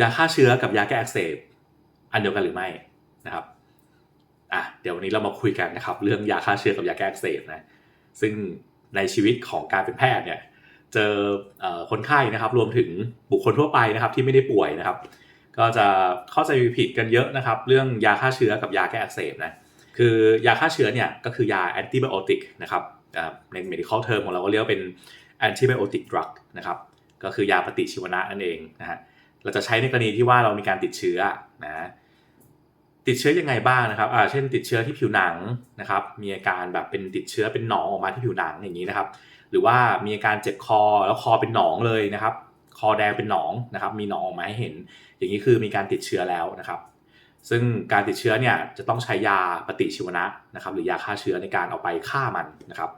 ยาฆ่าเชื้อกับยาแก้อักเสบอันเดียวกันหรือไม่นะครับอะเดี๋ยววันนี้เรามาคุยกันนะครับ เรื่องยาฆ่าเชื้อกับยาแก้อักเสบนะซึ่งในชีวิตของการเป็นแพทย์เนี่ยเจอคนไข้นะครับ รวมถึงบุคคลทั่วไปนะครับที่ไม่ได้ป่วยนะครับ ก็จะเข้าใจผิดกันเยอะนะครับ เรื่องยาฆ่าเชื้อกับยาแก้อักเสบนะคือยาฆ่าเชื้อเนี่ยก็คือยาแอนติไบโอติกนะครับใน medical term ของเราก็เรียกว่าเป็น antibiotic drug นะครับก็คือยาปฏิชีวนะนั่นเองนะฮะ เราจะใช้ในกรณีที่ว่าเรามีการติดเชื้อนะติดเชื้อยังไงบ้างนะครับอ่าเช่นติดเชื้อที่ผิวหนังนะครับ มีอาการแบบเป็นติดเชื้อเป็นหนองออกมาที่ผิวหนังอย่างนี้นะครับ หรือว่ามีอาการเจ็บคอแล้วคอเป็นหนองเลยนะครับ คอแดงเป็นหนองนะครับ มีหนองออกมาให้เห็น อย่างนี้คือมีการติดเชื้อแล้วนะครับ ซึ่งการติดเชื้อเนี่ยจะต้องใช้ยาปฏิชีวนะนะครับ หรือยาฆ่าเชื้อในการเอาไปฆ่ามันนะครับ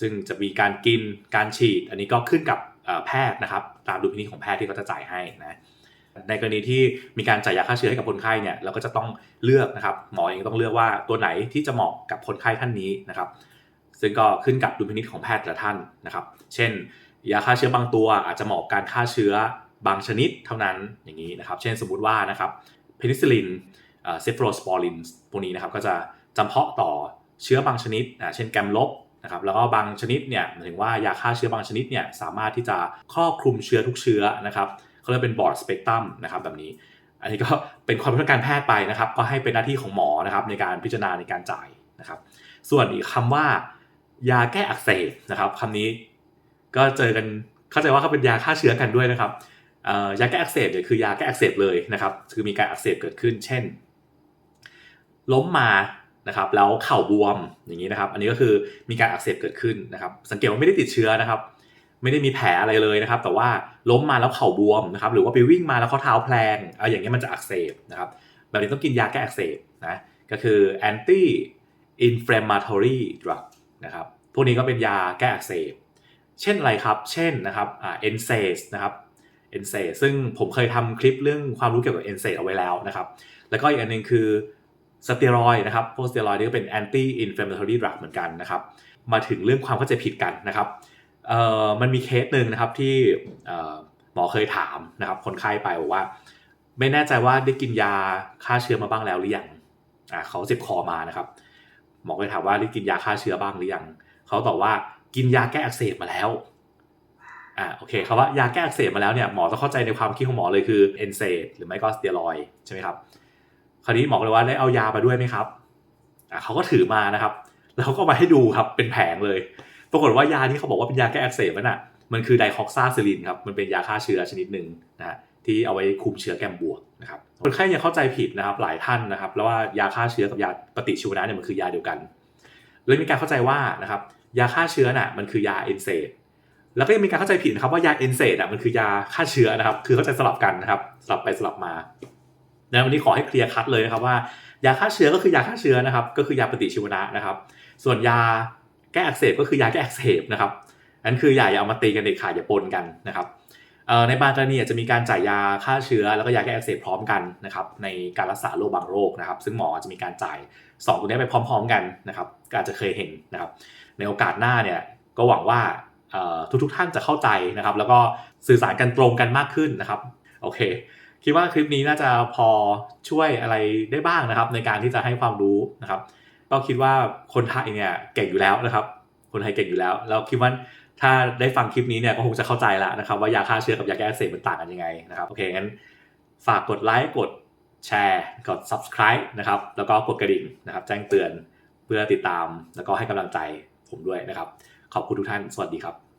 ซึ่งจะมีการกินการฉีด อันนี้ก็ขึ้นกับ แพทย์นะครับตามดุลพินิจของแพทย์ที่เขาจะจ่ายให้นะในกรณีที่มีการจ่ายยาฆ่าเชื้อให้กับคนไข้เนี่ยเราก็จะต้องเลือกนะครับหมอเองต้องเลือกว่าตัวไหนที่จะเหมาะกับคนไข้ท่านนี้นะครับ ซึ่งก็ขึ้นกับดุลพินิจของแพทย์แต่ละท่านนะครับ เช่น ยาฆ่าเชื้อบางตัวอาจจะเหมาะการฆ่าเชื้อบางชนิดเท่านั้นอย่างนี้นะครับ เช่นสมมุติว่านะครับเพนิซิลินเซฟโรสปอรินพวกนี้นะครับก็จะจำเพาะต่อเชื้อบางชนิดเช่นแกมลบ นะครับแล้วก็บางชนิดเนี่ยหมายถึงว่ายาฆ่าเชื้อบางชนิดเนี่ยสามารถที่จะครอบคลุมเชื้อทุกเชื้อนะครับเขาเรียกเป็นบอร์ดสเปกตรัมนะครับแบบนี้ อันนี้ก็เป็นความรู้ทางการแพทย์ไปนะครับ ก็ให้เป็นหน้าที่ของหมอนะครับในการพิจารณาในการจ่ายนะครับ ส่วนอีกคำว่ายาแก้อักเสบนะครับคำนี้ก็เจอกันเข้าใจว่าเขาเป็นยาฆ่าเชื้อกันด้วยนะครับยาแก้อักเสบเนี่ยคือยาแก้อักเสบเลยนะครับ คือมีการอักเสบเกิดขึ้น เช่น ล้มมา นะครับแล้วเข่าบวมอย่างนี้นะครับ อันนี้ก็คือมีการอักเสบเกิดขึ้นนะครับ สังเกตว่าไม่ได้ติดเชื้อนะครับ ไม่ได้มีแผลอะไรเลยนะครับ แต่ว่าล้มมาแล้วเข่าบวมนะครับ หรือว่าไปวิ่งมาแล้วข้อเท้าแพลงเอาอย่างนี้มันจะอักเสบนะครับ แบบนี้ต้องกินยาแก้อักเสบนะก็คือ anti inflammatory drug นะครับพวกนี้ก็เป็นยาแก้อักเสบเช่นอะไรครับ เช่นนะครับ n s a s นะครับ NSAIDs ซึ่งผมเคยทำคลิปเรื่องความรู้เกี่ยวกับ NSAIDs เอาไว้แล้วนะครับ แล้วก็อีกอันนึงคือ สเตียรอยนะครับพวกสเตียรอยนี่ก็เป็น anti inflammatory drug เหมือนกันนะครับมาถึงเรื่องความเข้าใจผิดกันนะครับเอ่อมันมีเคสหนึ่งนะครับที่หมอเคยถามนะครับคนไข้ไปบอกว่า ไม่แน่ใจว่าได้กินยาฆ่าเชื้อมาบ้างแล้วหรือยังอ่าเขาเจ็บคอมานะครับ หมอเคยถามว่าได้กินยาฆ่าเชื้อบ้างหรือยังเขาตอบว่ากินยาแก้อักเสบมาแล้วอ่าโอเคคำว่ายาแก้อักเสบมาแล้วเนี่ยหมอต้องเข้าใจในความคิดของหมอเลยคือเอนเซดหรือไม่ก็สเตียรอยใช่ไหมครับ คราวนี้หมอเลยว่าได้เอายามาด้วยไหมครับอ่าเขาก็ถือมานะครับ แล้วเขาก็มาให้ดูครับเป็นแผงเลย ปรากฏว่ายาที่เขาบอกว่าเป็นยาแก้อักเสบนั่นน่ะมันคือไดคอกซาซิลินครับ มันเป็นยาฆ่าเชื้อชนิดหนึ่งนะฮะที่เอาไว้คุมเชื้อแกมบวกนะครับคนไข้ยังเข้าใจผิดนะครับหลายท่านนะครับ แล้วว่ายาฆ่าเชื้อกับยาปฏิชีวนะเนี่ยมันคือยาเดียวกันเลยมีการเข้าใจว่านะครับยาฆ่าเชื้อน่ะมันคือยาเอนเซดแล้วก็ยังมีการเข้าใจผิดนะครับว่ายาเอนเซดอะมันคือยาฆ่าเชื้อนะครับ คือเข้าใจสลับกันนะครับ สลับไปสลับมา แล้ววันนี้ขอให้เคลียร์คัดเลยนะครับว่ายาฆ่าเชื้อก็คือยาฆ่าเชื้อนะครับ ก็คือยาปฏิชีวนะนะครับ ส่วนยาแก้อักเสบก็คือยาแก้อักเสบนะครับอันคืออย่าอย่าเอามาตีกันเด็ดขาดอย่าปนกันนะครับในบางกรณีจะมีการจ่ายยาฆ่าเชื้อ แล้วก็ยาแก้อักเสบพร้อมกันนะครับในการรักษาโรคบางโรคนะครับ ซึ่งหมอจะมีการจ่าย2ตัวนี้ไปพร้อม ๆ กันนะครับก็อาจจะเคยเห็นนะครับ ในโอกาสหน้าเนี่ยก็หวังว่าทุกๆท่านจะเข้าใจนะครับ แล้วก็สื่อสารกันตรงกันมากขึ้นนะครับโอเค คิดว่าคลิปนี้น่าจะพอช่วยอะไรได้บ้างนะครับ ในการที่จะให้ความรู้นะครับ ก็คิดว่าคนไทยเนี่ยเก่งอยู่แล้วนะครับ คนไทยเก่งอยู่แล้วแล้วคิดว่าถ้าได้ฟังคลิปนี้เนี่ยก็คงจะเข้าใจแล้วนะครับ ว่ายาฆ่าเชื้อกับยาแก้อักเสบมันต่างกันยังไงนะครับโอเคงั้นฝากกดไลค์กดแชร์กด subscribe นะครับแล้วก็กดกระดิ่งนะครับ แจ้งเตือนเพื่อติดตามแล้วก็ให้กำลังใจผมด้วยนะครับ ขอบคุณทุกท่าน สวัสดีครับ